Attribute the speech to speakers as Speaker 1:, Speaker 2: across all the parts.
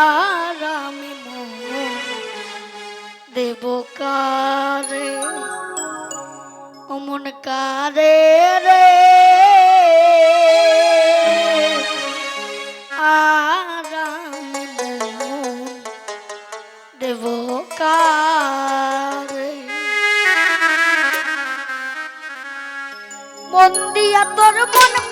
Speaker 1: আর আমি দেব কারে? অমন কারে রে? আর আমি দেব কারে? মন দিয়া তোর মন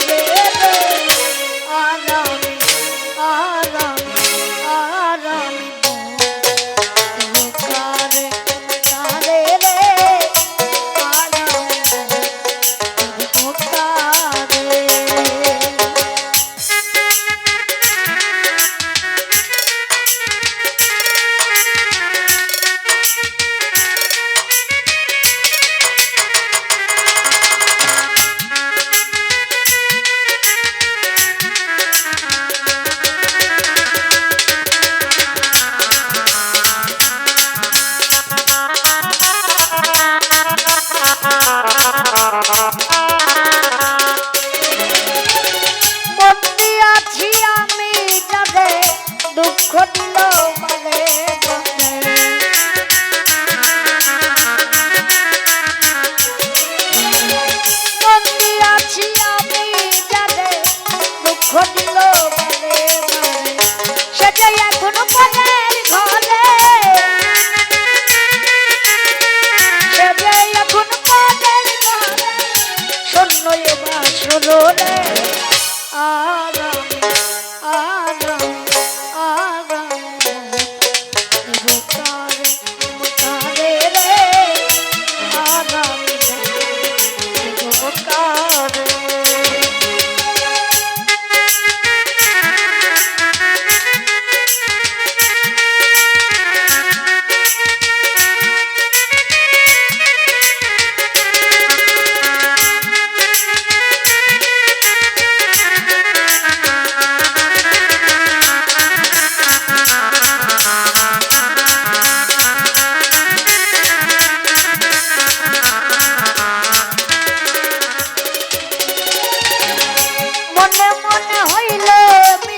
Speaker 1: I know. দুঃখ দিল মানে বন্দি আছি আমি যাদের দুঃখ দিল মানে সেটাই এখনও পদের ঘরে। সেটাই এখন পদের ঘরে। শূন্য এবার শোনো রে